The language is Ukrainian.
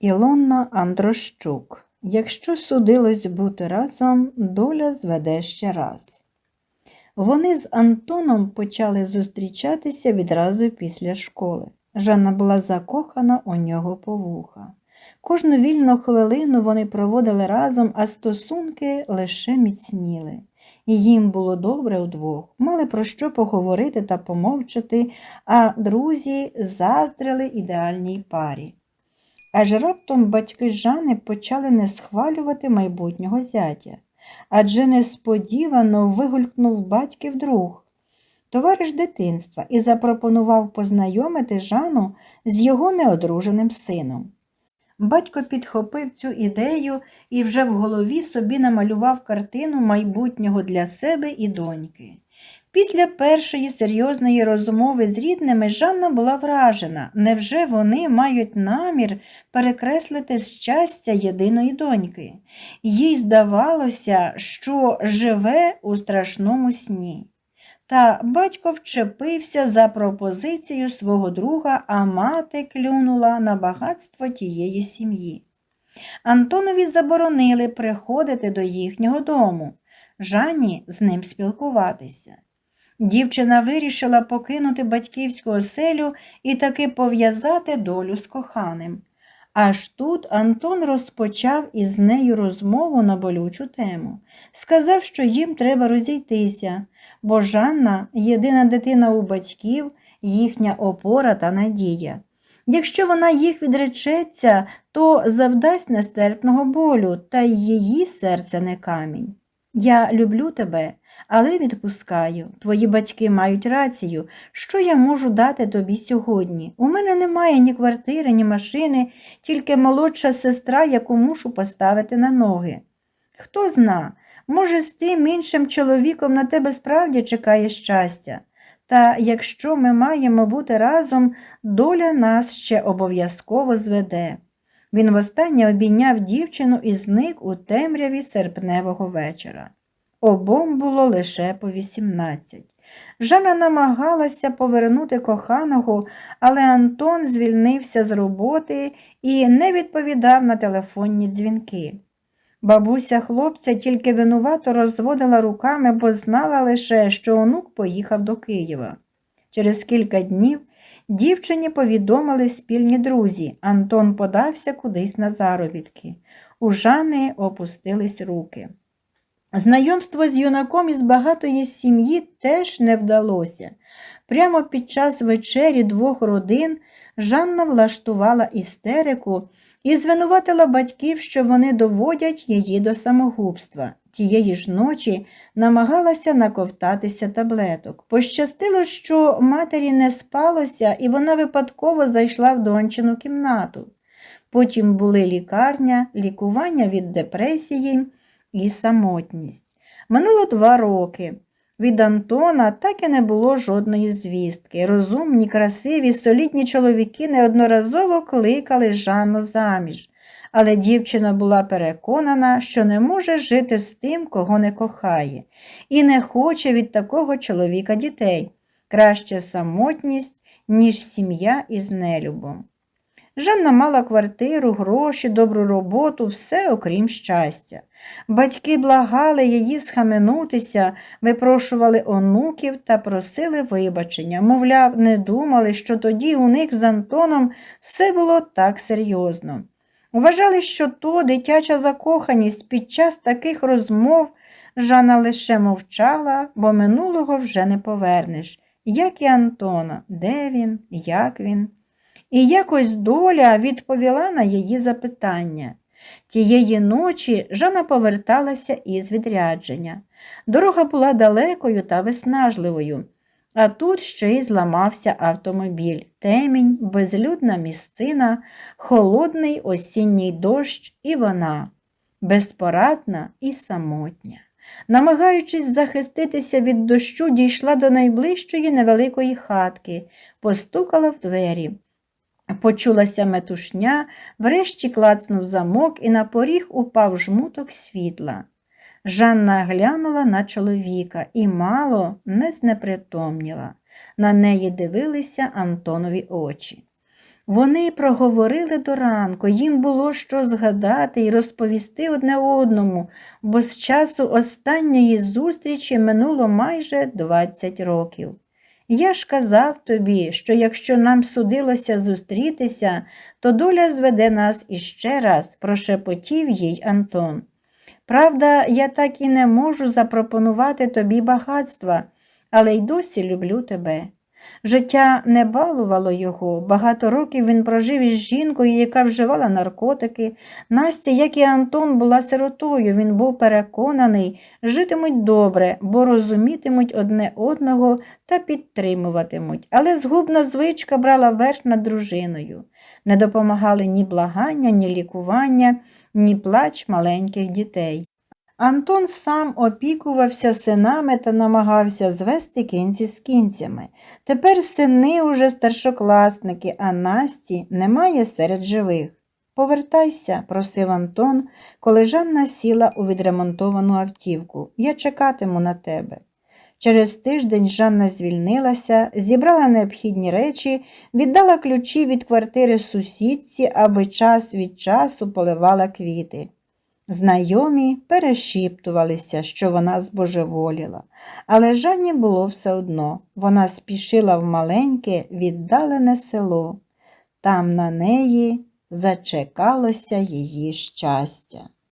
Ілона Андрощук. Якщо судилось бути разом, доля зведе ще раз. Вони з Антоном почали зустрічатися відразу після школи. Жанна була закохана у нього по вуха. Кожну вільну хвилину вони проводили разом, а стосунки лише міцніли. І їм було добре удвох, мали про що поговорити та помовчати, а друзі заздрили ідеальній парі. Аж раптом батьки Жани почали не схвалювати майбутнього зятя, адже несподівано вигулькнув батьків друг, товариш дитинства, і запропонував познайомити Жану з його неодруженим сином. Батько підхопив цю ідею і вже в голові собі намалював картину майбутнього для себе і доньки. Після першої серйозної розмови з рідними Жанна була вражена, невже вони мають намір перекреслити щастя єдиної доньки. Їй здавалося, що живе у страшному сні. Та батько вчепився за пропозицію свого друга, а мати клюнула на багатство тієї сім'ї. Антонові заборонили приходити до їхнього дому, Жанні з ним спілкуватися. Дівчина вирішила покинути батьківську оселю і таки пов'язати долю з коханим. Аж тут Антон розпочав із нею розмову на болючу тему. Сказав, що їм треба розійтися, бо Жанна єдина дитина у батьків, їхня опора та надія. Якщо вона їх відречеться, то завдасть нестерпного болю, та й її серце не камінь. Я люблю тебе, але відпускаю. Твої батьки мають рацію. Що я можу дати тобі сьогодні? У мене немає ні квартири, ні машини, тільки молодша сестра, яку мушу поставити на ноги. Хто зна, може, з тим іншим чоловіком на тебе справді чекає щастя. Та якщо ми маємо бути разом, доля нас ще обов'язково зведе. Він востаннє обійняв дівчину і зник у темряві серпневого вечора. Обом було лише по вісімнадцять. Жанна намагалася повернути коханого, але Антон звільнився з роботи і не відповідав на телефонні дзвінки. Бабуся хлопця тільки винувато розводила руками, бо знала лише, що онук поїхав до Києва. Через кілька днів дівчині повідомили спільні друзі. Антон подався кудись на заробітки. У Жани опустились руки. Знайомство з юнаком із багатої сім'ї теж не вдалося. Прямо під час вечері двох родин Жанна влаштувала істерику і звинуватила батьків, що вони доводять її до самогубства. Тієї ж ночі намагалася наковтатися таблеток. Пощастило, що матері не спалося, і вона випадково зайшла в дончину кімнату. Потім були лікарня, лікування від депресії і самотність. Минуло два роки. Від Антона так і не було жодної звістки. Розумні, красиві, солідні чоловіки неодноразово кликали Жанну заміж, але дівчина була переконана, що не може жити з тим, кого не кохає, і не хоче від такого чоловіка дітей. Краще самотність, ніж сім'я із нелюбом. Жанна мала квартиру, гроші, добру роботу, все окрім щастя. Батьки благали її схаменутися, випрошували онуків та просили вибачення. Мовляв, не думали, що тоді у них з Антоном все було так серйозно. Вважали, що то дитяча закоханість під час таких розмов Жанна лише мовчала, бо минулого вже не повернеш. Як і Антона, де він, як він? І якось доля відповіла на її запитання. Тієї ночі Жанна поверталася із відрядження. Дорога була далекою та виснажливою, а тут ще й зламався автомобіль, темінь, безлюдна місцина, холодний осінній дощ і вона, безпорадна і самотня. Намагаючись захиститися від дощу, дійшла до найближчої невеликої хатки, постукала в двері. Почулася метушня, врешті клацнув замок і на поріг упав жмуток світла. Жанна глянула на чоловіка і мало не знепритомніла. На неї дивилися Антонові очі. Вони проговорили до ранку, їм було що згадати і розповісти одне одному, бо з часу останньої зустрічі минуло майже 20 років. Я ж казав тобі, що якщо нам судилося зустрітися, то доля зведе нас іще раз, прошепотів їй Антон. Правда, я так і не можу запропонувати тобі багатства, але й досі люблю тебе. Життя не балувало його. Багато років він прожив із жінкою, яка вживала наркотики. Настя, як і Антон, була сиротою. Він був переконаний, житимуть добре, бо розумітимуть одне одного та підтримуватимуть. Але згубна звичка брала верх над дружиною. Не допомагали ні благання, ні лікування, ні плач маленьких дітей. Антон сам опікувався синами та намагався звести кінці з кінцями. Тепер сини уже старшокласники, а Насті немає серед живих. Повертайся, просив Антон, коли Жанна сіла у відремонтовану автівку. Я чекатиму на тебе. Через тиждень Жанна звільнилася, зібрала необхідні речі, віддала ключі від квартири сусідці, аби час від часу поливала квіти. Знайомі перешіптувалися, що вона збожеволіла, але Жанні було все одно. Вона спішила в маленьке, віддалене село. Там на неї зачекалося її щастя.